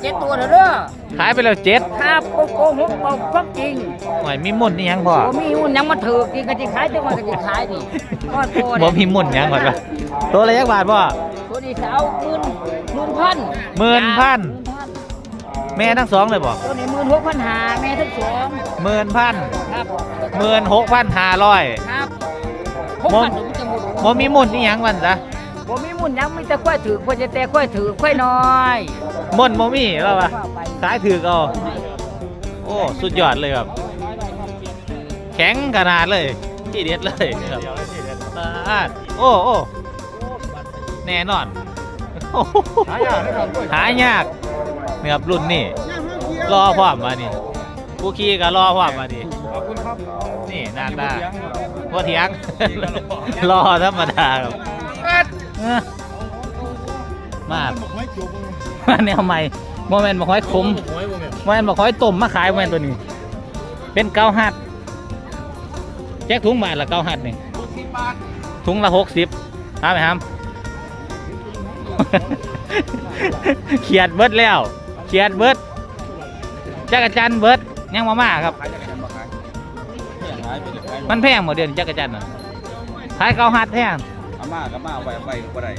เจ็ดตัวเถอะเด้อขายไปแล้วเจ็ดครับโกโกหกบอกความจริงหอยมีมุ่นนี่ยังพ่อบ่มีหุ้นยังมาถือกินกันจะขายจังหวะกันจะขายดิก้อนโตบ่มีมุ่นยังก่อนปะตัวละยักบาทพ่อตัวนี้สาวหมื่นหมื่นพันหมื่นพันหมื่นพันแม่ทั้งสองเลยบ่ตัวนี้หมื่นหกพันหาแม่ทั้งสองหมื่นพันครับหมื่นหกพันห้าร้อยครับหกพันถึงจะหมดบ่มีมุ่นนี่ยังมันซะบ่ มีมุ่นยังมีแต่ควายถือควายจะแต่ควายถือควายน้อยมุ่นบ่มีแล้วปะว่าไปขายถือเอาโอ้สุดยอดเลยครับ แข็งขนาดเลยที่เด็ดเลยครับสะอาดโอ้โอ้แน่นอนโอ้โหหายากหายากนี่ครับรุ่นนี่รอพร้อมมานี่ผู้ขี่ก็รอพร้อมมานี่ขอบคุณครับนี่หน้าตาเลี้ยงพ่เถียง รอธรรมดาครับ เอ้อมากบอกไว้จูบมาแนวใหม่โมเมนต์บอกห้อยขมไว้บ่แม่โมเมนต์บอกห้อยต้มมาขายโมเมนต์ตัวนี้ เป็นเกาหัดแจ็คถุงบาทละเกาหัดนี่สิบบาทถุงละหกสิบทำไหมครับเขียดเบิดแล้วเขียดเบิดจักรจันทร์เบิดยังมาม่าครับขายจากกันบ่ขายขายไปเลยขายมันแพงหมดเดือนจักรจันทร์น่ะขายเกาหัดแพง อาม่ากับมาเอาไว้ไว้บ่ได้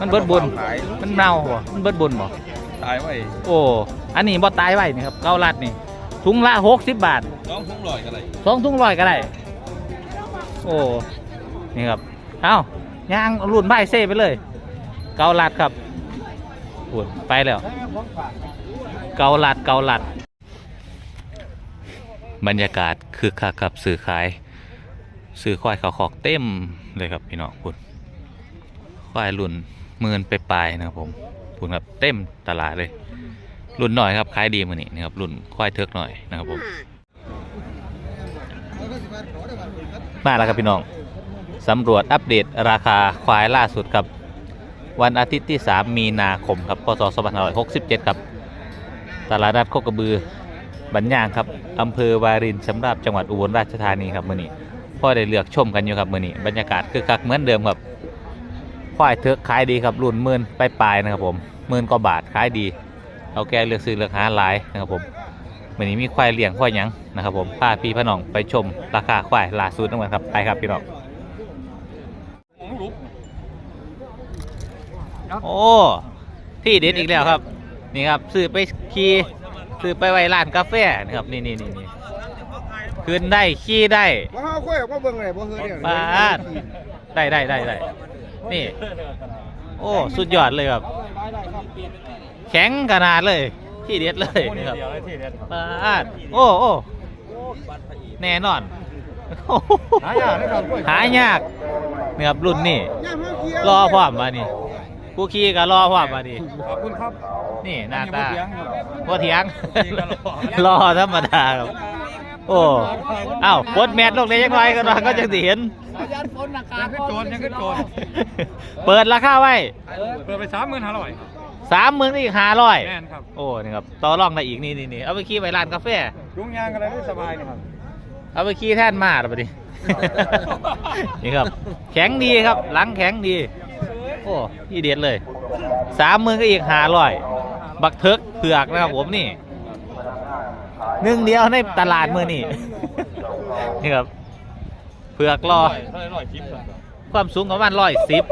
มันเบิดบุญขายมันเน่าบ่มันเบิดบุญบ่ตายไว้โอ้อันนี้บ่ตายไว้นี่ครับเกาลัดนี่ถุงละหกสิบบาทน้องทุ่งลอยกันเลยสองถุงร้อยก็ได้โอ้นี่ครับเอ้าย่างรุ่นไพ่เซ่ไปเลย เกาลัดครับปุ่นไปแล้ว เกาลัดเกาลัด บรรยากาศคือคักครับสื่อขายสื่อควายเขาขอกเต็มเลยครับพี่น้องปุ่น ควายรุ่นหมื่นไปปลายๆนะครับผมปุ่นครับเต็มตลาดเลย รุ่นหน่อยครับขายดีมือนี้นะครับรุ่นควายเทือกหน่อยนะครับผมมาแล้วครับพี่น้องสำรวจอัปเดตราคาควายล่าสุดครับ วันอาทิตย์ที่ 3 มีนาคมครับพศ2567 ครับ ตลาดนัดโคกระบือบัญญางครับอำเภอวารินชำราบจังหวัดอุบลราชธานีครับมื้อนี้พ่อได้เลือกชมกันอยู่ครับมื้อนี้บรรยากาศคือคักเหมือนเดิมครับ ควายเทือกขายดีครับรุ่นหมื่นปลายๆนะครับผมหมื่นกว่าบาทขายดี เอาแกเลือกซื้อเลือกหาหลายนะครับผมวันนี้มีควายเลี้ยงควายหยังนะครับผมพาพี่พี่น้องไปชมราคาควายล่าสุดทั้งหมดครับไปครับพี่น้องโอ้ที่เด็ดอีกแล้วครับ นี่ครับซื้อไปขี่ซื้อไปไว้ร้านกาแฟนะครับนี่นี่นี่นี่ขึ้นได้ ขี่ได้มาห้าคุยว่าเบิ่งอะไรบ่เฮือเนี่ยปาดได้ได้ได้ได้ นี่ โอ้สุดยอดเลยครับ แข็งขนาดเลย ที่เด็ดเลยนะครับปาดโอ้โอ้แน่นอนโอ้โหายากนะครับกล้วยหายากนี่ครับรุ่นนี่ย่ามห้าเคี้ยวรอพร้อมมานี่ผู้ขี่ก็รอพร้อมมานี่ขอบคุณครับ นี่หน้าตาอันนี้บ่พ่เถียงขี่ก็รอรอธรรมดาครับ โอ้เอ้าปลดแมทลงเลยยังไงก็นก็จะสิเห็น ยันฝนราคายังขึ้นโจรยังขึ้นโจร เปิดราคาไว้เปิดไปสามหมื่นห้าร้อยสามหมื่นอีกห้าร้อยแม่นครับโอ้นี่ครับต่อรองได้อีกนี่นี่นี่เอาไปขี่ไปร้านกาแฟยุงยางอะไรได้สบายนะครับเอาไปขี่แท่นมาหรือเปล่าดินี่ครับ แข็งดีครับ หลังแข็งดี โอ้ที่เด็ดเลยสามหมื่นก็อีกหาร้อยบักเทิกเผือกนะครับผมนี่ หนึ่งเดียวในตลาดมือนี่ นี่ครับเผือกรอร้อยจิ๊บความสูงประมาณร้อยสิบ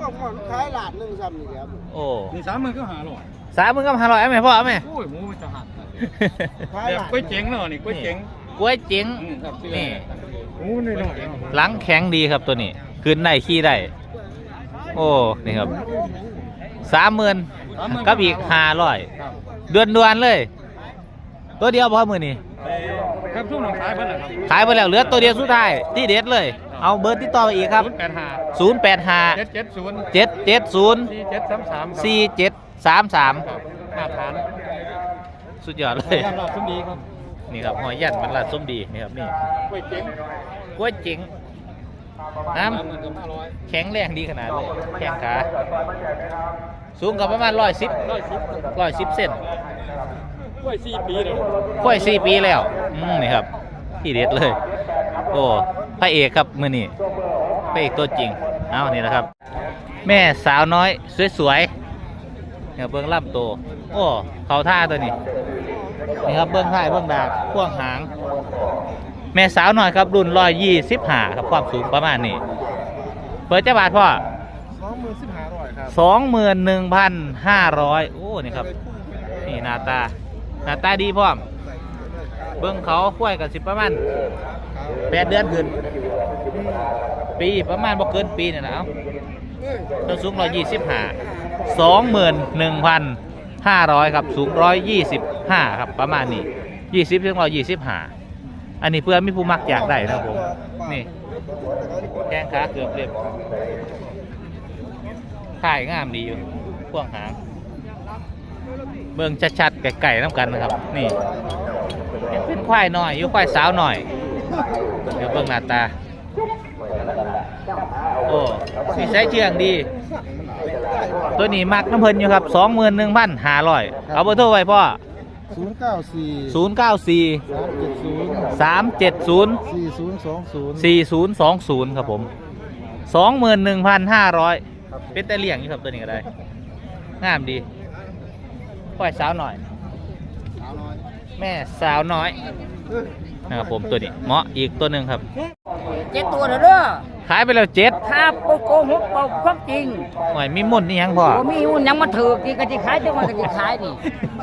ก็ขอลูกค้าหลาดหนึงซ้ำนี่ครับโอ้นี่สามหมื่นก็หาร้อยสามหมื่นก็หาร้อยเอาไหมพ่อเอาไหมโอ้ยหมูมันจะหักขายแต่หลาดกล้วยเจ๋งเนาะนี่กล้วยเจ๋งกล้วยเจ๋งอืมครับนี่หมูน้อยหลังแข็งดีครับตัวนี้ขึ้นได้ขี่ได้โอ้นี่ครับสามหมื่นกับอีกห้าร้อยเดือนดวนๆเลย ตัวเดียวพอมือนี่ๆครับทุ่งหนองคายเพิ่นแหละครับขายไปแล้วเหลือตัวเดียวสุดท้ายที่เด็ดเลย เอาเบอร์ติดต่อไปอีกครับศูนย์แปดห้า0 8เจ็ดเจ็ดศูนย์5 7 7 0สี่เจ็ดสามสาม4 7 3 3มาฐานสุดยอดเลยย่านรอบสมดีครับนี่ครับหอยยันมันละส้มดีนี่ครับนี่กล้วยเจ๋งกล้วยเจ๋งน้สามหมื่นกับห้าร้อยำแข็งแรงดีขนาดเลยแข้งขาสูงกับประมาณร้อยสิบร้อยสิบร้อยสิบเซน กล้วยสี่ปีเลยค่อยสี่ปีแล้วอืมนี่ครับที่เด็ดเลย โอ้พระเอกครับมือนี่พระเอกตัวจริงเอานี่นะครับ แม่สาวน้อยสวยๆเนี่ยเบิ้งลำตัวโอ้เขาท่าตัวนี้นี่ครับเบิ้งท้ายเบิ้งดากพ่วงหาง แม่สาวหน่อยครับรุ่นร้อยยี่สิบห้าครับความสูงประมาณนี้เปิดเจ้าบาทพ่อสองหมื่นสิบห้าร้อยครับสองหมื่นหนึ่งพันห้าร้อยโอ้นี่ครับ นี่หน้าตา หน้าตาดีพร้อม เบิ้งเขาคุ้ยกันสิประมาณแปดเดือนขึ้น ปีประมาณบ่เกินปีนี่แหละเอาต้นสูงร้อยยี่สิบห้าสองหมื่นหนึ่งพันห้าร้อยครับ สูงร้อยยี่สิบห้าครับประมาณนี้ยี่สิบถึงร้อยยี่สิบห้าอันนี้เพื่อมีผู้มักอยากได้นะครับผม นี่แข้งขาเกือบเรียบถ่ายงามดีอยู่พ่วงหาง เบิ่งชัดๆไก่ๆน้ำกันนะครับ นี่ยังเป็นควายหน่อยอยู่ควายสาวหน่อย เดี๋ยวเบิ่งหน้าตา โอ้สีใช้เชื่องดี ตัวนี้มักน้ำเพลินอยู่ครับสองหมื่นหนึ่งพันห้าร้อยเอาเบอร์โทรไว้พ่อศูนย์เก้าสี่ศูนย์เก้าสี่สามเจ็ดศูนย์สามเจ็ดศูนย์สี่ศูนย์สองศูนย์สี่ศูนย์สองศูนย์ครับผมสองหมื่นหนึ่งพันห้าร้อยเป็นแต่เลี่ยงอยู่ครับตัวนี้ก็ได้งามดี ปล่อยสาวหน่อย แม่สาวน้อยนะครับผมตัวนี้เหมาะอีกตัวหนึ่งครับ เจ็ดตัวเด้อเด้อขายไปแล้วเจ็ดครับโกโกหกเป่าความจริงหน่อยมีมุ่นนี่ยังพ่อบ่มีหุ้นยังมาถือกี่กะจิขายจังว่าก็จิขายนี่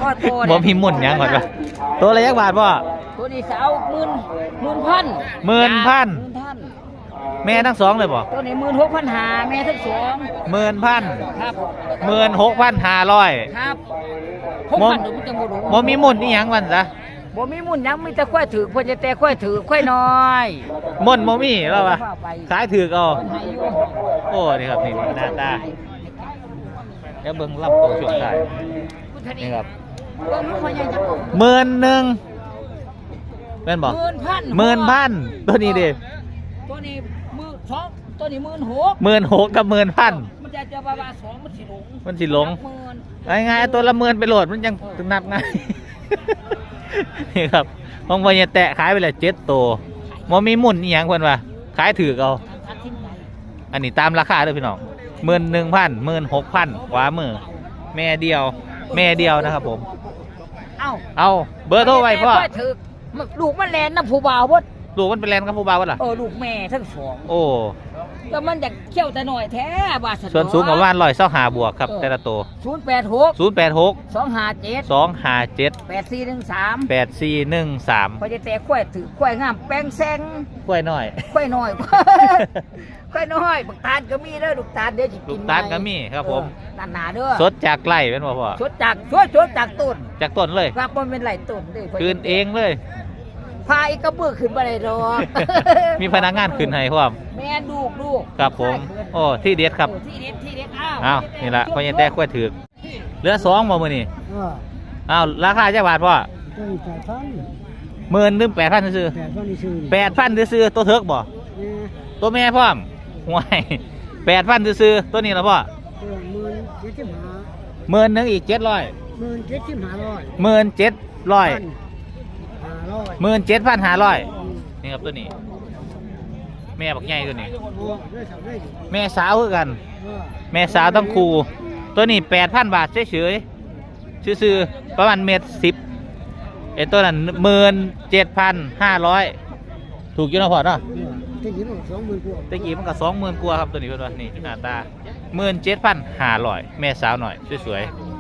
ก็โตบ่มีมุ่นยังก่อนปะตัวละยักบาทพ่อตัวนี้สาวหมื่นหมื่นพันหมื่นพันหมื่นพัน แม่ทั้งสองเลยบ่ตัวนี้หมื่นหกพันหาแม่ทั้งสองหมื่นพันครับหมื่นหกพันห้าร้อยครับหกบ่พันเดี๋ยวมันจะบ่รู้บ่มีมุ่นนี่ยังวันซะบ่มีมุ่นยังมีแต่ควายถือควายจะแต่ควายถือควายน้อยมุ่นบ่มีแล้วปะว่าไปขายถือเอามันให้อยู่โอ้นี่ครับนี่หน้าตาเดี๋ยวเบิ่งรับตัวช่วงท้ายพุทธนี่ครับเบิ่งลูกพ่อใหญ่จะบอกหมื่นหนึ่งแม่นบอกหมื่นพันหมื่นพันตัวนี้ดิตัวนี้หมื่น สองตัวนี้หมื่นหกหมื่นหกกับหมื่นพัน มันจะจะประมาณสองมันสิหลงมันสิหลง หมื่นง่ายๆตัวละหมื่นไปโหลดมันยังนับง่าย นี่ครับของวันยแตะขายไปแล้วเจ็ดตัวมมีหมุนอีหยังเพิ่นว่าขายถือเอาตัดทิ้งไปอันนี้ตามราคาเด้อพี่น้องหมื่นหนึ่งพันหมื่นหกพันขวามือแม่เดียว แม่เดียวนะครับผม เอ้าเอาเบอร์โทรไว้พ่อแม่ถือมันลูกมันแลนน้ำผู้บ่าววัด ลูกมันเป็นแลนด์กับผู้บ่าววะล่ะ เออลูกแม่ทั้งสองโอ้ แล้วมันจะเขี้ยวแต่หน่อยแท้บาสส่วนสูงประมาณร้อยเส้าหาบวกครับ แต่ละตัวศูนย์แปดหกศูนย์แปดหกสองห้าเจ็ดสองห้าเจ็ดแปดสี่หนึ่งสามแปดสี่หนึ่งสามพอจะแต่ควายถือควายงามแป้งแซงกล้วยน้อยควายน้อยควายน้อยบักตาลก็มีเด้อลูกตาลเดี๋ยวจะกินลูกตาลก็มีครับผมเออหนาๆเด้อสดจากไร่เป็นบ่พ่อชดจากช่วยชดจากต้นจากต้นเลยครับมันเป็นไหลต้นเด้อคืนเองเลย พาอีกกระเบื้อขึ้นมาได้ดอก มีพนักงานคืนให้พร้อมแม่ลูกลูกครับผม โอ้ ที่เด็ดครับโอ้ที่เด็ดที่เด็ดอ้าวอ้าว นี่ละพ่อยังแต่กล้วยถือกเหลือสองบ่มือนี่เอออ้าว ราคาจะบาทพ่อตัวนี้แปดพันหมื่นหนึ่งแปดพันซื้อแปดพันนี่ซื้อแปดพันซื้อตัวเถิกบ่นี่ตัวแม่พร้อมห่วยแปดพันซื้อตัวนี้ละพ่อตัวหมื่นเจ็ดสิบห้าหมื่นหนึ่งอีกเจ็ดร้อยหมื่นเจ็ดสิบห้าร้อยหมื่นเจ็ดร้อย ห้าร้อยหมื่นเจ็ดพันห้าร้อยนี่ครับตัวนี้ แม่บักใหญ่ตัวนี้โอ้ด้วยสามได้ดิแม่สาวคือกันเออแม่สาวต้องครูตัวนี้แปดพันบาทเฉยๆซื่อๆประมาณเม็ดสิบไอ้ตัวนั้นหมื่นเจ็ดพันห้าร้อยถูกอยู่นะพอเนาะเนี่ยที่ดินสองหมื่นกว่าตะกี้มันก็สองหมื่นกว่าครับตัวนี้เพื่อนว่านี่หน้าตาหมื่นเจ็ดพันห้าร้อยแม่สาวหน่อยสวยๆ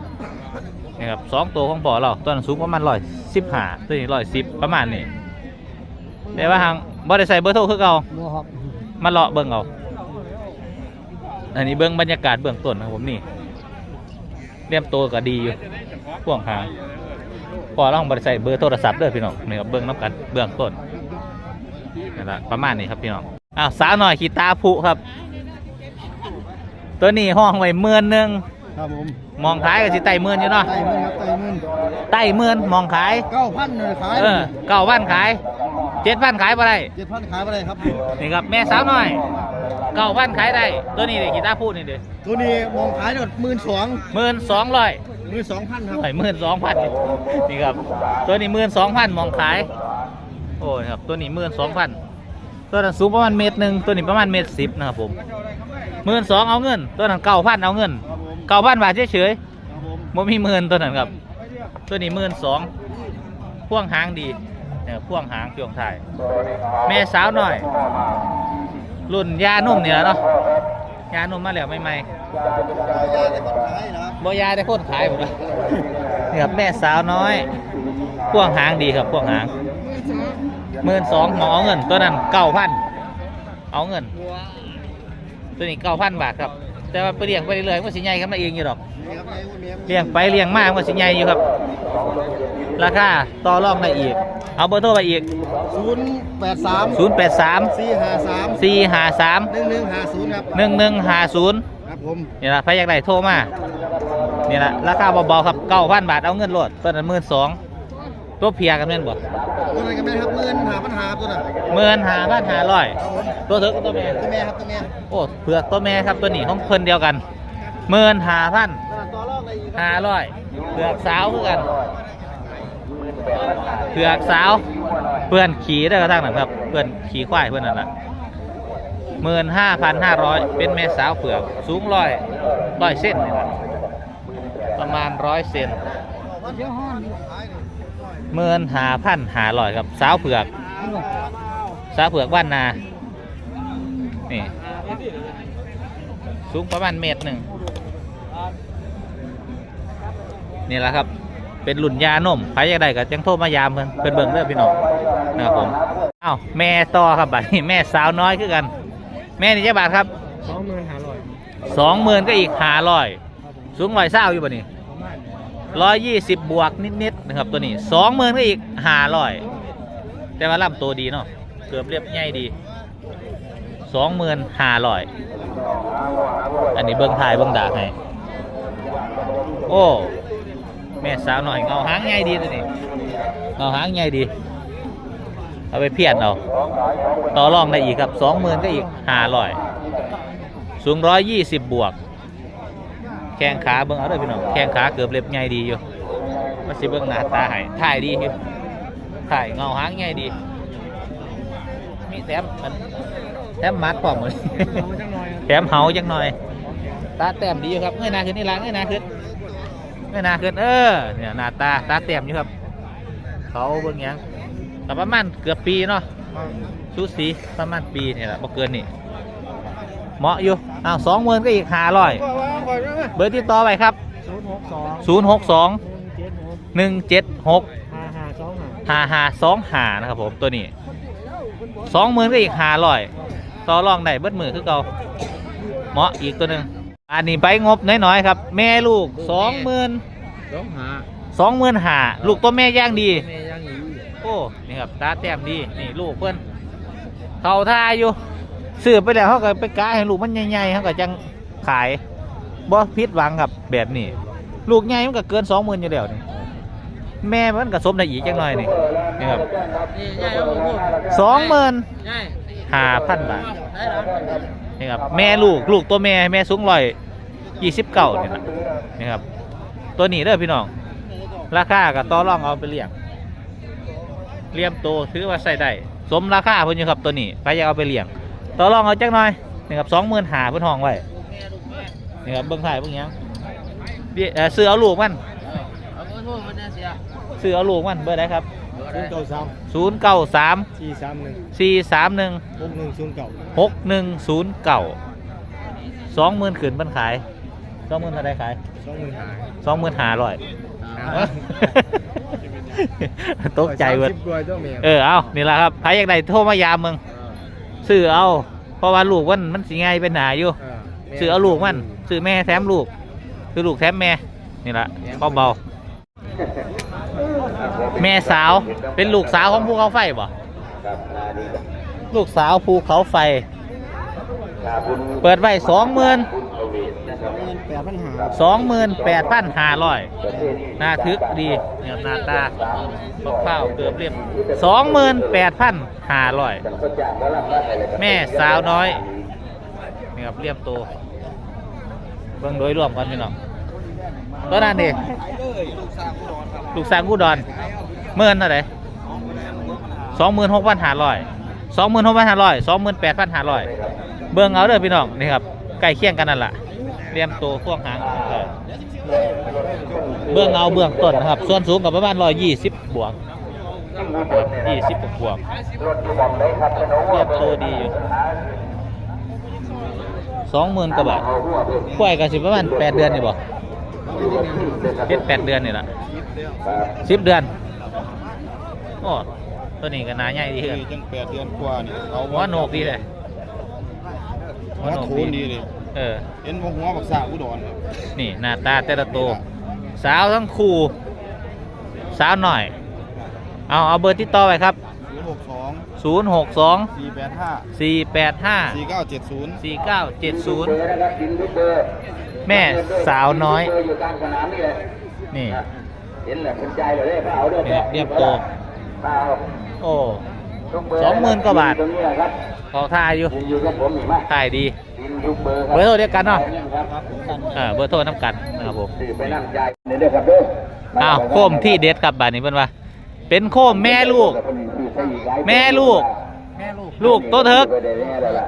นี่ครับสองตัวของพ่อเราตัวนั้นสูงประมาณร้อยสิบห้าตัวนี้ร้อยสิบประมาณนี้แต่ว่าทางบ่ได้ใส่เบอร์โทรคือเก่าบัวครับมาเลาะเบิ่งเอาอันนี้เบิ่งบรรยากาศเบื้องต้นนะครับผมนี่เรียมตัวก็ดีอยู่พ่วงหางพอเราบริใส่เบอร์โทรศัพท์เด้อพี่น้องนี่ครับเบิ่งน้ำกันเบื้องต้นนี่นละประมาณนี้ครับพี่น้องอ้าวสาวหน่อยขีตาผุครับ ตัวนี้ห้องไว้หมื่นหนึ่ง ครับผมมองขายก็สิไต่หมื่นอยู่เนาะไต่เงินครับไต่เงินไต่หมื่นมองขายเก้าพันเลยขายเออเก้าพันขายเจ็ดพันขายบ่ได้เจ็ดพันขายไปเลยครับนี่ครับแม่สาวหน่อยเก้าพันขายได้ตัวนี้เด็กกีตาร์พูดนี่เด็กตัวนี้มองขายหมดหมื่นสองหมื่นสองร้อยหมื่นสองพันครับหน่อยหมื่นสองพันนี่ครับ ตัวนี้หมื่นสองพันมองขายโอ้ยครับตัวนี้หมื่นสองพันตัวนั้นสูงประมาณเมตรหนึ่งตัวนี้ประมาณเมตรสิบนะครับผมหมื่นสองเอาเงิน ตัวนั้นเก้าพันเอาเงินครับผม เก้าพันบาทเฉยครับผมๆบ่มีหมื่นตัวนั้นครับ ตัวนี้หมื่นสองพ่วงหางดีเนี่ยพ่วงหางช่วงท้ายแม่สาวหน่อย รุ่นยานุ่มเนี่ยเนาะยานุ่มมาแล้วใหม่ยาในคนขายนะครับๆบ่ยาได้โคตรขายหมดเลยนี่ครับแม่สาวน้อย พ่วงหางดีครับพ่วงหางหมื่นสองหมอเอาเงินตัวนั้นเก้าพันเอาเงิน ตัวนี้เก้าพันบาทครับ แต่ว่าไปเลี้ยงไปเรื่อยๆมันสิใหญ่ขึ้นมาเองอยู่ดอกนี่ครับในวันนี้เลี้ยงไปเลี้ยงมากมันสิใหญ่อยู่ครับ ราคาต่อรองได้อีก เอาเบอร์โทรไปอีกศูนย์แปดสาม0 8 3สี่ห้าสาม4 5 3หนึ่งหนึ่งห้าศูนย์ครับ1 1 5 0ครับผมนี่ละใครอยากได้โทรมานี่ละราคาเบาๆครับเก้าพันบาทเอาเงินโหลดตัวนั้นหมื่นสอง ตัวเพียกันแม่นบ่ตัวไหนกันแม่ครับเงินหาปัญหาตัวน่ะหมื่นห้าพันห้าร้อยตัวเถอะตัวแม่ ตัวแม่ครับตัวแม่โอ้เผือกตัวแม่ครับตัวนี้ของเพิ่นเดียวกันหมื่นห้าพันตัวรอบอะไรอีกห้าร้อยเผือกสาวคือกันเผือกสาวเพื่อนขี่ได้กระทั่งนั้นครับเพื่อนขี่ควายเพื่อนนั่นแหละหมื่นห้าพันห้าร้อยเป็นแม่สาวเผือกสูงร้อยร้อยเส้นนี่แหละประมาณร้อยเซน เดี๋ยวห้อนขาย เลยหมื่นห้าพันห้าร้อยครับสาวเผือกสาวเผือกบ้านนานี่สูงประมาณเมตรหนึ่งนี่แหละครับเป็นหลุ่นยานมใครอยากได้ก็จังโทรมายามเพิ่นเพิ่นเบิ่งเด้อพี่น้องนะครับผมอ้าวแม่ต่อครับบัดนี้แม่สาวน้อยคือกัน แม่นี่เจ้าบาทครับสองหมื่นห้าร้อยสองหมื่นก็อีกห้าร้อยสูงร้อยเศร้าอยู่บ่นี่ป ร้อยยี่สิบบวกนิดๆนะครับตัวนี้สองหมื่นก็อีกห้าร้อยแต่ว่าลำตัวดีเนาะเกือบเรียบง่ายดีสองหมื่นห้าร้อยอันนี้เบิ้งถ่ายเบิ้งดากให้โอ้แม่สาวหน่อยเงาหางง่ายดีตัวนี้เงาหางง่ายดี เอาไปเพียนเอาต่อรองได้อีกครับสองหมื่นก็อีกห้าร้อยสูงร้อยยี่สิบบวก แข้งขาเบิ่งเอาเด้อพี่น้องแข้งขาเกือบเล็บใหญ่ดีอยู่มันสิเบิ่งหน้าตาให้ถ่ายดีอยู่ถ่ายเงาหางใหญ่ดี มีแถมมันแถมมัดพร้อมเลยเอน่อยแถมเหาจังหน่อย ตาแต้มดีอยู่ครับเงยหน้าขึ้นนี่ละเงยหน้าขึ้นเงยหน้าขึ้นเออเนี่ยหน้าตาตาแต้มอยู่ครับ เขาเบิ่งยังแต่ประมาณเกือบปีเนาะสูสีประมาณปีนี่แหละบ่เกินนี่ เหมาะอยู่อ้าวสองหมื่นก็อีกห้าร้อยก็ว่าก่อนนะเบอร์ติดต่อไปครับศูนย์หกสอง062หนึ่งเจ็ดหก176ห้าห้าสองห้า5525นะครับผมตัวนี้20,000ก็อีก500ต่อรองได้เบิดมือคือเก่าเหมาะอีกตัวหนึงอันนี้ไปงบน้อยๆครับ แม่ลูก20,000สองหา25,000ลูกตัวแม่ย่างดีแม่ยังอยู่โอ้ นี่ครับตาแต้มดี นี่ลูกเพื่อนเขาท่าอยู่ ซื้อไปแล้วเขาก็ไปกาให้ลูกมันใหญ่ๆเขาก็จังขายบ่ผิดหวังครับแบบนี้ ลูกใหญ่มันก็เกินสองหมื่นอยู่แล้วนี่แม่มันก็สมได้อีกจังหน่อยนี่นี่ครับนี่ใหญ่เอาผมพูดสองหมื่นใหญ่ห้าพันบาทได้แล้วนี่ครับแม่ลูกลูกตัวแม่แม่สูงร้อยยี่สิบเก้านี่นะนี่ครับตัวนี้เด้อพี่น้อง ราคาก็ต่อรองเอาไปเลี้ยงเลี้ยงโตถือว่าใส่ได้สมราคาเพิ่นอยู่ครับตัวนี้ใครอยากเอาไปเลี้ยง ต่อรองเอาจักหน่อยนี่ครับสองหมื่นหาเพิ่นห้องไว้นี่ครับเบิ่งถ่ายเบิ่งหยังเบี้ยเอ่อซื้อเอาลูกมันเอาเงินพวกมันเนี่ยเสียซื้อเอาลูกมันเบอร์ได้ครับศูนย์เก้าสามศูนย์เก้าสามสี่สามหนึ่งสี่สามหนึ่งหกหนึ่งศูนย์เก้าหกหนึ่งศูนย์เก้าสองหมื่นขืนเพิ่นขายสองหมื่นเท่าไรขายสองหมื่นห้าสองหมื่นห้าร้อยตกใจเบิดสิบกว่าเจ้าแม่เออเอานี่แหละครับใครอยากได้โทรมายามมึง ซื้อเอา เพราะว่าลูกมันมันสิง่ายเป็นหนาอยู่ซื้อเอาลูกมันซื้อแม่แถมลูกซื้อลูกแถมแม่นี่แหละข้อเบา แม่สาวเป็นลูกสาวของภูเขาไฟบ่ลูกสาวภูเขาไฟ เปิดไว้สองหมื่น แปดปัญหาสองหมื่นแปดพันห้าร้อยหน้าทึกดีเนี่ยหน้าตาบักเป้าเกือบเรียบสองหมื่นแปดพันห้าร้อยแม่สาวน้อยนี่ครับเรียบโตเบิ่งโดยรวมกันพี่น้องตัวนั้นดิลูกสาวกูดอนเมื่อนเท่าไหร่สองหมื่นหกพันห้าร้อยสองหมื่นหกพันห้าร้อยสองหมื่นแปดพันห้าร้อยเบิ่งเอาเด้อพี่น้องนี่ครับใกล้เคียงกันนั่นแหละ เรียมตัวพ่วงหางเออเบื้องเงาเบื้องต้นนะครับ ส่วนสูงกับประมาณร้อยยี่สิบบวกยี่สิบบวกเรียบตัวดีอยู่สองหมื่นกว่าบาทกล้วยกันสิประมาณแปดเดือนนี่บ่เจ็ดแปดเดือนนี่แหละสิบเดือนโอ้ตัวนี้ก็หนาใหญ่ดีกันจังแปดเดือนกว่านี่เอาหัวโหนกดีเลยหัวโขนดีเลย เออ เห็นว่าหัวบักสาอุดรครับนี่หน้าตาแต่ละตัวสาวทั้งคู่สาวหน่อย เอาเอาเบอร์ติดต่อไปครับ ศูนย์หกสอง0 6 2 สี่แปดห้า4 8 5สี่เก้าเจ็ดศูนย์4 9 7 0 แม่สาวน้อย อยู่กลางสนามนี่แหละนี่เห็นแหละสนใจเลยได้เปล่าด้วยเนี่ยเรียบตัวเปล่าโอ้ สองหมื่นกว่าบาท ตรงนี้แหละครับเขาทายอยู่ยืนอยู่กับผมอีกไหม ถ่ายดียืนอยู่ เบอร์ครัเบอร์โทรเดียวกันเนาะครับเออเบอร์โทรน้ำกันนะครับผมสื่อไปนั่งใจเด้อครับเด้ออ้าวโคมที่เด็ดครับบ้านนี้เพิ่นว่า เป็นโคมแม่ลูก แม่ลูกแม่ลูกลูกโตเถิกไปได้แน่แล้วล่ะ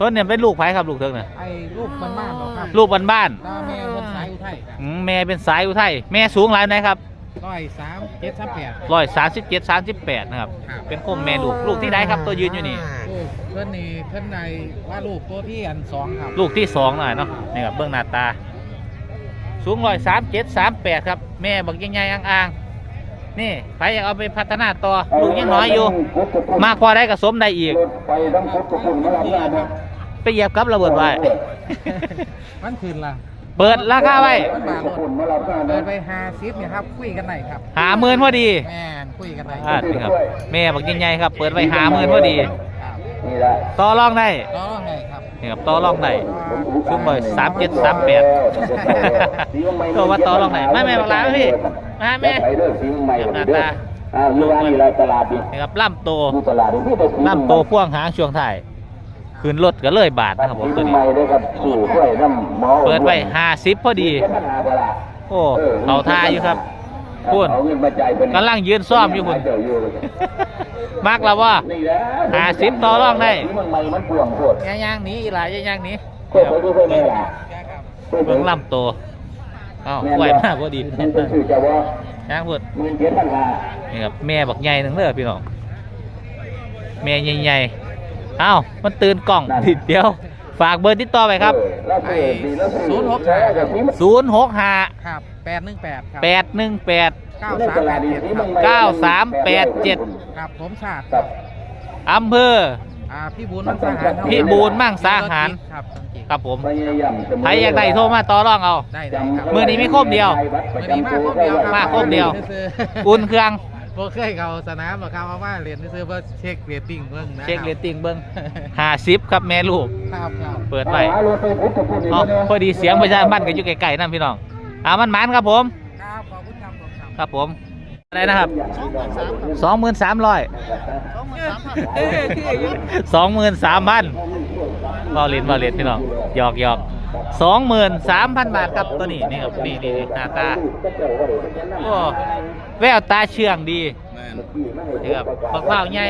ต้นเนี่ยเป็นลูกไผครับลูกเถิกเนี่ยไอ้ลูกบ้านบ้านๆหรอกครับลูกบ้านตาแม่คนสายอุทัยๆอืมแม่เป็นสายอุทัยแม่สูงหลายไหนครับร้อยสามเจ็ดสามแปดร้อยสามสิบเจ็ดสามสิบแปดนะครับครับเป็นโคมแม่ลูก ลูกที่ได้ครับตัวยืนอยู่นี่ลูกเพื่อนนี่เพื่อนในว่าลูกตัวที่อันสองครับลูกที่สองหน่อยเนาะนี่ครับเบื้องหน้าตา สูงร้อยสามเจ็ดสามแปดครับ แม่บักยังไงอ่างๆนี่ใครอยากเอาไปพัฒนาต่อลูกยังน้อยอยู่ มากพอได้กับสมได้อีก ไปต้องพบกับคุณมารับงานนะไปเหยียบกับระเบิดไว้ มันคืนละเปิดราคาไว้ มันบาทรถคุณมารับงานเปินะดไปหาซิปเนี่ยครับคุยกันไหนอยครับหาหมื่นพอดี แม่นคุยกันไหนอย อ่านี่ครับ แม่บักยังไงครับ เปิดไว้หาหมื่นพอดีครับ นี่แหละต่อรองได้ก็ไงครับนี่ครับต่อรองได้ช่วงบ่อยสามเจ็ดสามแปดตัวว่าต่อรองไหนไม่ไม่บักหลาพี่มาแม่ไปเด้อสีใหม่แบบหน้าเด้อตาอ่าอยู่ว่านี่แหละตลาดนี่นี่ครับล่ำโตอยู่ตลาดนี่มีแต่สีล่ำโตพ่วงหางช่วงถ่ายขึ้นรถก็เลยบาทนะครับผมตัวสีนี้ใหม่เด้อครับสู่กล้วยน้ำหมอเปิดไว้ห้าสิบพอดีเจ็ดปัญหาบ่ล่ะโอ้เขาท่าอยู่ครับพูดเอาเงินมาจ่ายเพิ่นกำลังยืนซ่อมอยู่คุณเจ้าอยู่เลย มากแล้วว่านี่แหละห้าสิบต่อรองได้สีมันใหม่มันปวงโพดย่างย่างหนี้อีหลายย่างย่างหนี้โคตรไปด้วยแม่ล่ะเบิ่งล่ำโตอ้าวไหวมากพอดีมันเป็นชื่อจะว่าย่างพูดหมื่นเจ็ดพันห้านี่ครับแม่บักใหญ่หนึ่งเด้อพี่น้องแม่ใหญ่ๆอ้าวมันตื่นกล่องทีเดียวฝากเบอร์ติดต่อไปครับไอ้ศูนย์หกห้าครับศูนย์หกห้าครับแปดหนึ่งแปดครับแปดหนึ่งแปด เก้าสามแปดเจ็ด9387 ครับครับผมชาติครับอำเภอ อ่าพี่บูนมังสาหารครับพี่บูลมังสาหาร ครับจริงๆครับผมพยายามจะใครอยากได้โทรมาต่อรองเอา ได้ได้ครับมื้อนี้มีโคมเดียววันนี้มาครบเดียวครับมาครบเดียว ซื้อๆอุ่นเครื่อง บ่เคยเข้าสนามหรอกครับเพราะว่าเรียนซื้อๆเพื่อเช็คเรตติ้งเบิ่งนะเช็คเรตติ้งเบิ้งหาซิปครับแม่ลูก ครับครับเปิดไว้หารถไปพุทธคุณอ๋อพอดีเสียงประชาบ้านก็อยู่ไกลๆนั่นพี่น้องอ่ามันหมันครับผมครับขอบคุณ ครับผมครับครับผมอะไรนะครับสองหมื่นสามร้อยสองหมื่นสามพันบอลินบอลินพี่น้องหยอกหยอกสองหมื่นสามพันบาทครับตัวนี้นี่ครับนี่นี่นี่หน้าตาโอ้แววตาเชื่องดีนี่ครับบักเผาใหญ่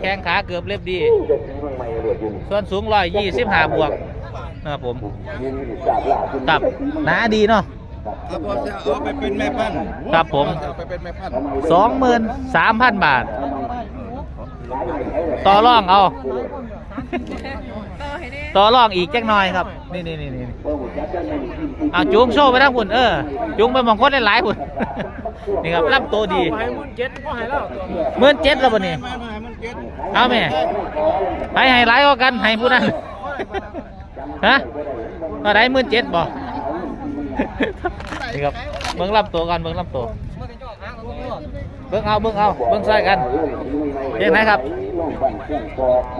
แข้งขาเกือบเรียบดี ส่วนสูงร้อยยี่สิบห้าบวกนะครับผมตับหนาดีเนาะ ครับผมจะเอาไปเป็นแม่พันธุ์ครับผมเอาไปเป็นแม่พันธุ์สองหมื่นสามพันบาท ต่อรองเอา ต่อรองอีกจักหน่อยครับ นี่นี่นี่นี่เอาจุงโชว์ไปทั้งหุ่นเออจุงไปมองคนหลายๆหุ่น นี่ครับรับตัวดีหมื่นเจ็ดแล้วบ่นี่เอาแม่ให้ให้หลายกว่ากันให้ผู้นั้น ฮะเอะไรหมื่นเจ็ดบ่ นี่ครับเบิ่งรับตัวกันเบิ่งรับตัวเบิ่งเอาเบิ่งเอาเบิ่งใส่กันเรียกไหนครับ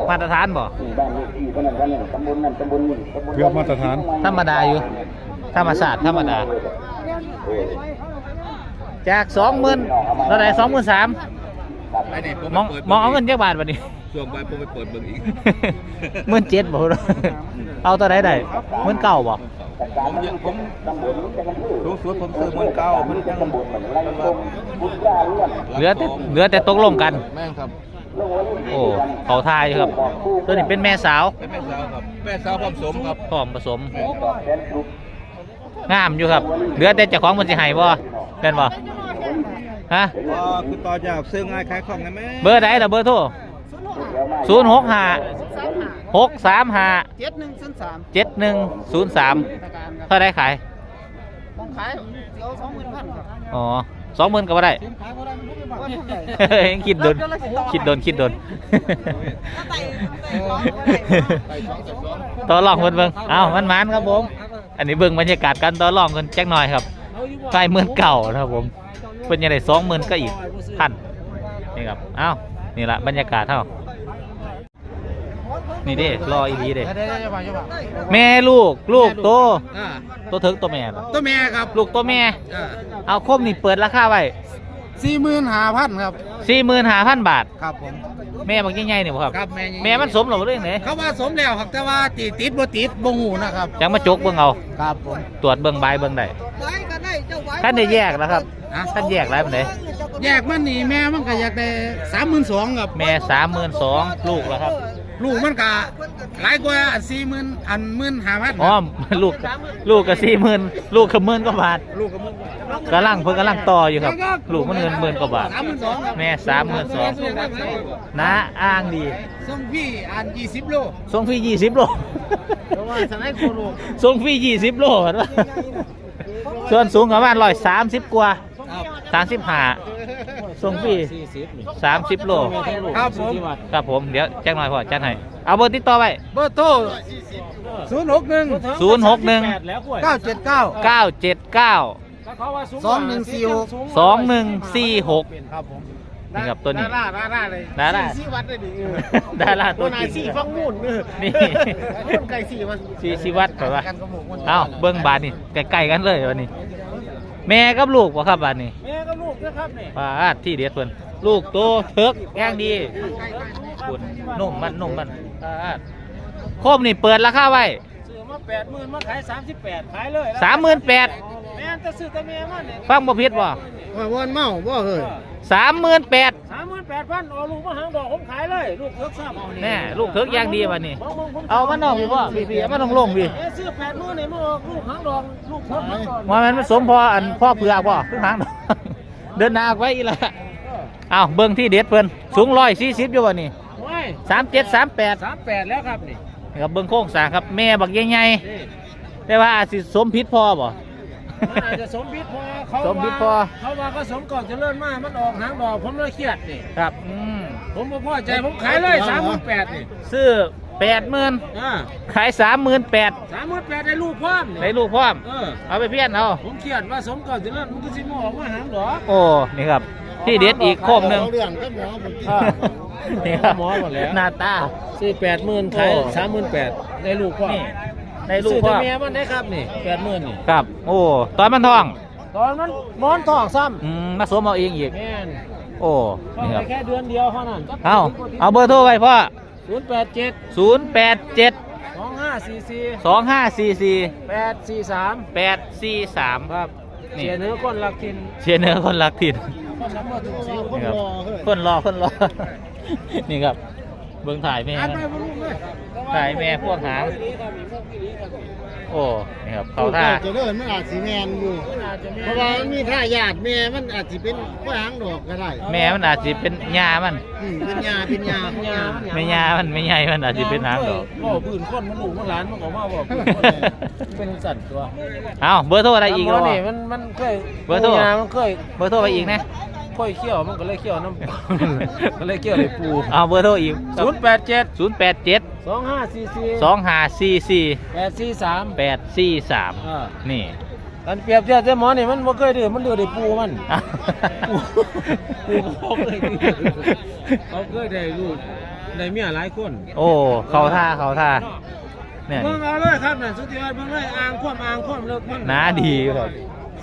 มาตรฐานบ่เพื่อมาตรฐานธรรมดาอยู่ธรรมศาสตร์ธรรมดาจากสองหมื่นเท่าไหร่สองหมื่นสามไอ้นี่ผมมองมองเอาเงินเจ้าบาทบัดนี้ ช่วงบ่ายผมไปเปิดเบิ่งอีกหมื่นเจ็ดบ่เอาตัวไหนได้หมื่นเก้าบ่ผมยังผมสูงสุดผมซื้อหมื่นเก้าเพิ่นยังเหลือแต่เหลือแต่ตกลงกัน แม่งครับโอ้เขาทายอยู่ครับ ตัวนี้เป็นแม่สาวเป็นแม่สาวครับแม่สาวผสมครับพร้อมผสมงามอยู่ครับเหลือแต่เจ้าของมันสิให้บ่แม่นบ่ฮะก็คือต่อจากซื้อง่ายขายของนะแม่เบอร์ใดล่ะเบอร์โทร ศูนย์หกห้าหกสามห้าเจ็ดหนึ่งศูนย์สามเจ็ดหนึ่งศูนย์สามประการครับเท่าไรขายต้องขายเดี๋ยวสองหมื่นพันครับอ๋อสองหมื่นก็บ่ได้ทีมขายบ่ได้มันรู้ว่าเท่าไหร่คิดโดนคิดโดนคิดโดน ต่อรองเพิ่นเบิ่งเอ้ามันมันครับผม อันนี้เบิ่งบรรยากาศการต่อรองกันจักหน่อยครับใกล้หมื่นเก่านะครับผมเพิ่นยังได้สองหมื่นก็อีกพันนี่ครับเอ้านี่ละบรรยากาศเท่า นี่เด้รออีดีเด้เดี๋ยวเดี๋ยวเดี๋ยวเดี๋ยวแม่ลูกลูกโตอ่าโตถึงตัวแม่เหรอตัวแม่ครับลูกตัวแม่อ่าเอาคมนี่เปิดราคาไว้สี่หมื่นห้าพันครับสี่หมื่นห้าพันบาทครับผมแม่บักใหญ่ๆเนี่ยบ่ครับครับแม่แม่มันสมหรือเรื่องไหนเขาว่าสมแล้วครับแต่ว่าติดติดบ่ติดบ่หูนะครับจังมาจกเบิ่งเอาครับผมตรวจเบิ่งใบเบิ่งได้ไว้ก็ได้เจ้าไว้ท่านได้แยกแล้วครับอะท่านแยกไรปานใดแยกมันนี่แม่มันก็อยากได้สามหมื่นสองครับแม่สามหมื่นสองลูกแล้วครับ ลูกมันก็หลายกว่าอันสี่หมื่นอันหมื่นห้าพันอ๋อลูกลูกก็สี่หมื่นลูกก็หมื่นกว่าบาทลูกกับมึงกำลังเพิ่งกำลังต่ออยู่ครับ ลูกมันเงินหมื่นกว่าบาท สามหมื่นสองครับแม่สามหมื่นสองน้าอ้างดีส่งพี่อันยี่สิบโลส่งฟรียี่สิบโลเพราะว่าสไลด์โคโลส่งฟรียี่สิบโลเห็นปะส่วนสูงประมาณร้อยสามสิบกว่าสามสิบห้า ส่งฟรีสามสิบโล ครับผม ครับผม เดี๋ยวแจ้งหน่อยพ่อจัดให้ เอาเบอร์ติดต่อไว้เบอร์โทรศูนย์หกหนึ่งศูนย์หกหนึ่งเก้าเจ็ดเก้า เก้าเจ็ดเก้าสองหนึ่งสี่หก สองหนึ่งสี่หก ครับผมนี่ครับตัวนี้ดาราดาราเลยดารา สี่วัดเลยดิเออดาราตัวจริงนายสี่ฟังมูนเออนี่มูนไก่สี่วันสีชีวัตรเปล่าวะกันกับหมูมันเอ้าเบิ้งบานนี่ใกล้ๆกันเลยวันนี้ แม่กับลูกบ่ครับบานนี้แม่กับลูกนะครับเนี่ยปาดที่เด็ดเพิ่นลูกโตเถิกย่างดีคุณนุ่มมันนุ่มมันปาดโคมนี่เปิดราคาไว้ซื้อมาแปดหมื่นมาขายสามสิบแปดขายเลยสามหมื่นแปดแม่จะซื้อแต่แม่มันเนี่ยฟังบ่ผิดบ่ว่าวันเมาบ่เฮ้ย สามหมื่นแปดสามหมื่นแปดพันเอาลูกมาหางดอกผมขายเลย ลูกเทิกซ้ำแน่ลูกเถิกย่างดีวันนี้มองมองผมเอามันนอกพี่พ่อพี่พี่เอามันลงลงพี่เอ๊ะซื้อแปดหมื่นเนี่ยมาออกลูกหางดอกลูกเทิกหางดอกว่ามันมันสมพออันพ่อเผือกพ่อขึ้นหางดอกเดินหน้าไว้อีละอ้าวเบิ่งที่เด็ดเพิ่นสูงร้อยสี่สิบอยู่วันนี้ไม่สามเจ็ดสามแปดสามแปดแล้วครับนี่ครับเบิ่งโค้งสร้างครับแม่บักใหญ่นี่ๆแต่ว่าอาจสิสมพิษพ่อบ่ มันอาจจะสมพิษพอเขาสมพิษพอ ว่าเขาว่าก็สมก่อนเจะเลื่อนมากมันออกหางดอกผมเลยเครียดนี่ครับอืมผมบ่พอใจผมขายเลยสามหมื่นแปดนี่ซื้อแปดหมื่นอ่าขายสามหมื่นแปดสามหมื่นแปดได้ลูกพร้อมได้นี่ลูกพร้อม เออ เอาไปเพี้ยนเอาผมเครียดว่าสมก่อนเจะเลื่อนมันก็สิมาออกมาหางดอกโอ้นี่ครับ ที่เด็ดอีกโคมหนึ่งเรื่องก็หมอผมอ่านี่ครับหมอหมดแล้วหน้าตาซื้อแปดหมื่นขายโอ้สามหมื่นแปดได้ลูกพร้อมนี่ ได้ลูกซื้อพร้แต่อมเมียมันได้ครับนี่แปดหมื่นนี่ครับ โอ้ตอนมันทองตอนมันมอนทองซ้อืมมาสวมเอาเองอีกำแม่นโอ้ทองนี่คไปรับแค่เดือนเดียวเท่านั้นเอาเอาเบอร์โทรไว้พ่อศูนย์แปดเจ็ดศูนย์แปดเจ็ดสองห้าสี่สี่สองห้าสี่สี่แปดสี่สามแปดสี่สามครับนี่เสียเนื้อก้นหลักทินเชียร์เนื้อคนรักถิ่นก้นน้ำมันถูกสีนี่ครับคนรอคนรอนี่ครับเบิ่งถ่ายแม่อ่านนะไปบรรลุเลยถ่ายแม่พวกหาง โอ้นี่ครับเขาท่าจะเดินมันอาจสิแมนอยู่เพราะว่ามันมีท่าญาติแม่มันอาจสิเป็นกล้วยหางดอกก็ได้แม่มันอาจจะเป็นยามันอืมเป็นยาเป็นยาปัญญาไม่ยามันไม่ใหญ่มันอาจจะเป็นหางดอกบ่พื้นคนมันลูกมันหลานมันก็มาบ่พื้นคนเลยเป็นสัตว์ตัวเอาเบอร์โทรอะไรอีกแล้แล้ววนี่มันมันเคยเบอร์โทรปูยามันเคยเบอร์โทรไปอีกนะ ค่อยเคี่ยวมันก็เลยเคี่ยวน้ำ ก็เลยเคี่ยวเลยปูเอาเบอร์โทรอีกศูนย์แปดเจ็ดศูนย์แปดเจ็ดสองห้าสี่สี่สองห้าสี่สี่แปดสี่สามแปดสี่สามอ่านี่กันเปรียบเทียบแต่หมอนี่มันบ่เคยดื้อมันดื้อได้ปูมันอะปูเขาเคยดื้อเขาเคยได้ลูกได้เมียหลายคน โอ้ เขาท่าเขาท่าเนี่ยเบิ่งเอาเลยครับน่ะสุดยอดเบิ่งเลยอ่างความอ่างความเลิกมันน้าดีครับ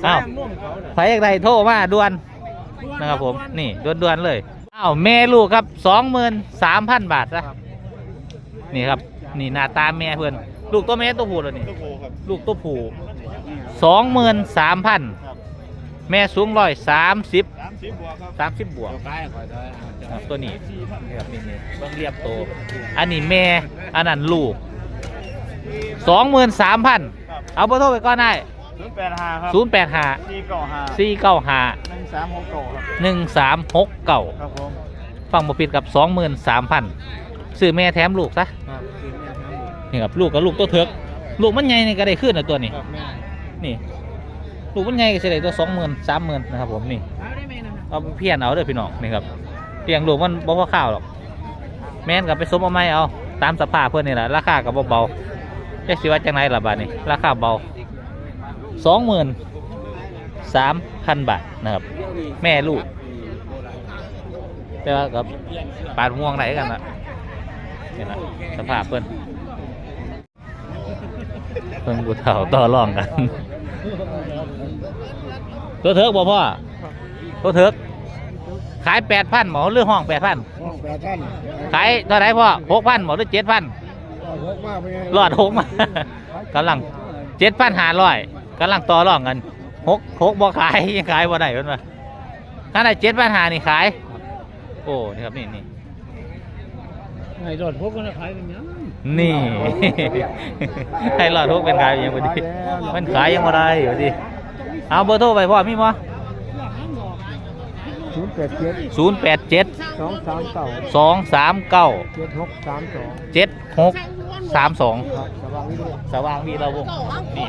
สาอ้าวมนุ่มเขาน่ะ ใครอยากได้โทรมาด่วน นะครับผมนี่ด่วนๆเลยอ้าวแม่ลูกครับสองหมื่นสามพันบาทนะนี่ครับนี่หน้าตาแม่เพื่อนลูกตัวแม่ตัวผู้แล้วนี่ลูกตัวผู้สองหมื่นสามพันแม่สูงร้อยสามสิบสามสิบบวกขายขอยได้ครับตัวนี้นี่ครับนี่นี่เบิ่งเรียบโต อันนี้แม่ อันนั้นลูกสองหมื่นสามพัน เอาเบอร์โทรไปก่อนได้0 ศูนย์แปดห้าครับศูนย์แปดห้าสี่เก้าห้าสี่เก้าห้าหนึ่งสามหกเก้าครับหนึ่งสามหกเก้าครับผมฟังบ่ผิดกับสองหมื่นสามพันซื้อแม่แถมลูกซะครับคือแม่ทั้งหมดนี่ครับลูกกับลูกตัวเถิกลูกมันใหญ่นี่ก็ได้ขึ้นนะตัวนี้ครับแม่นี่ลูกมันใหญ่ก็จะได้ตัวสองหมื่นสามหมื่นนะครับผมนี่เอาไปเพี้ยนเอาเด้อพี่น้องนี่ครับเลี้ยงลูกมันบ่พอข้าวหรอกแม่นกับไปสมเอาไม้เอาตามสภาพเพื่อนนี่แหละราคากับเบาๆจะสิว่าจังไรล่ะบาทนี่ราคาเบา สองหมื่นสามพันบาทนะครับ แม่ลูก แต่ว่ากับปาดม่วงไหนกันละนี่ละสภาพเพื่อนเพิ่งกูเถ่าต่อรองกัน ตัวเถิกบ่พ่อ ตัวเถิกขายแปดพันหมอเรื่องห้องแปดพันห้องแปดท่านขายเท่าไหรพ่อหกพันหมอหรือเจ็ดพันหกมากไปไงรอดหกมากำลังเจ็ดพันห้าร้อย กำลังต่อรองกันหกหกบ่ขายยังขายบ่ได้เพิ่นว่าถ้าได้เจ็ดพันห้านี่ขาย โอ้ นี่ครับนี่นี่ไงโดดพวกกันขายเป็นยังนี่ให้รอดทุกเป็นขายยังบ่ดีมันขายยังบ่ได้อยู่ดีเอาเบอร์โทรไปพ่อมีมั้ศูนย์แปดเจ็ดศูนย์แปดเจ็ดสองสามเก้าสองสามเก้าเจ็ดหกสามสองเจ็ดหก สามสองครับสว่างวิโรจน์สว่างวีระวงศ์นี่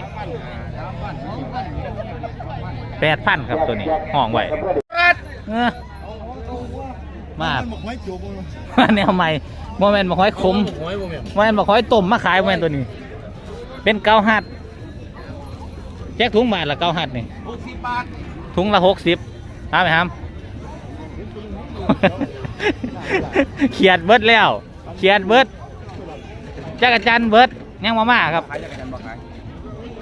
แปดพันครับตัวนี้ห้องไว้เออมาหมกไม้จุกมาแนวใหม่โมเมนต์บอกห้อยขมหอยบ่แม่โมเมนต์บอกห้อยต้มมาขายโมเมนต์ตัวนี้ เป็นเกาหัดแจ็คถุงบาทละเกาหัดนี่ถุงละหกสิบเอาไหมครับเขียดเบิดแล้วเขียดเบิด จักรจันทร์เบิดยังมามาครับ ขายจักรจันทร์บ่ขาย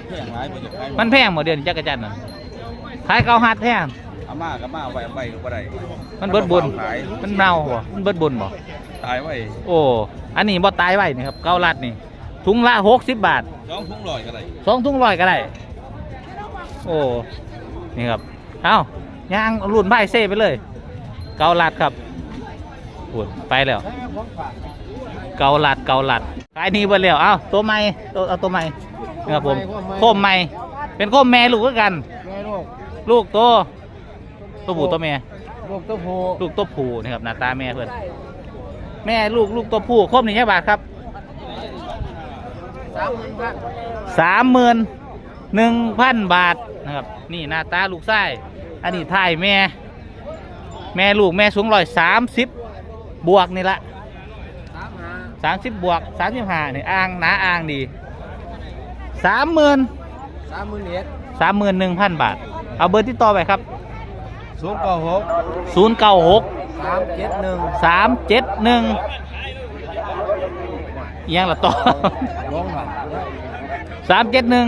แพงหลายบ่จะขายมันแพงหมดเดือนจักรจันทร์น่ะขายเกาหัดแพงเอามาก็มาเอาไว้เอาไว้ก็บ่ได้มันเบิดบุญขายมันเน่าบ่มันเบิดบุญบ่ตายไว้โอ้อันนี้บ่ตายไว้นี่ครับเกาลัดนี่ถุงละหกสิบบาทสองถุงร้อยก็ได้สองถุงร้อยก็ได้โอ้นี่ครับเอ้าย่างรุ่นไพ่เซ่ไปเลย เกาลัดครับปุ่นไปแล้ว เกาลัดเกาลัดขายนี่เบิดแล้วเอ้าตัวใหม่ตัวเอาตัวใหม่นะครับผมโคมใหม่ เป็นโคมแม่ลูกก็กัน แม่ลูกลูกตัวตัวผู้ตัวแม่ลูกตัวโพลูกตัวผู้นะครับหน้าตาแม่เพื่อนแม่ลูกลูกตัวผู้ครบหนึ่งแค่บาทครับสามหมื่นพันสามหมื่นหนึ่งพันบาทนะครับนี่หน้าตาลูกไส้อันนี้ถ่ายแม่ แม่ลูกแม่สูงร้อยสามสิบบวกนี่ละสามห้า สามสิบบวกสามสิบห้านี่อ่างหนาอ่างดีสามหมื่นสามหมื่นเอ็ดสามหมื่นหนึ่งพันบาท เอาเบอร์ที่ต่อไปครับศูนย์เก้าหกศูนย์เก้าหกสามเจ็ดหนึ่งสามเจ็ดหนึ่งยังละต่อลงผ่านสามเจ็ดหนึ่ง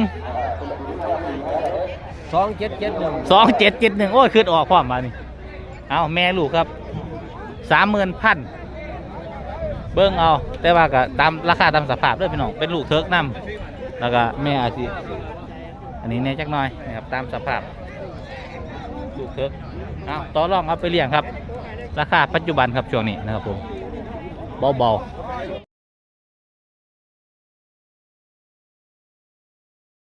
สองเจ็ดเจ็ดหนึ่งสองเจ็ดเจ็ดหนึ่งโอ้ยขึ้นออกความมานี่เอาแม่ลูกครับสามหมื่นพัน เบิ้งเอา แต่ว่าก็ตามราคาตามสภาพด้วยพี่น้องเป็นลูกเทิร์กนํแล้วก็แม่อาชีอันนี้แน่จักหน่อยนะครับตามสภาพลูกเทิร์กเอาต่อรองเอาไปเลี้ยงครับ ราคาปัจจุบันครับช่วงนี้นะครับผมเบาๆ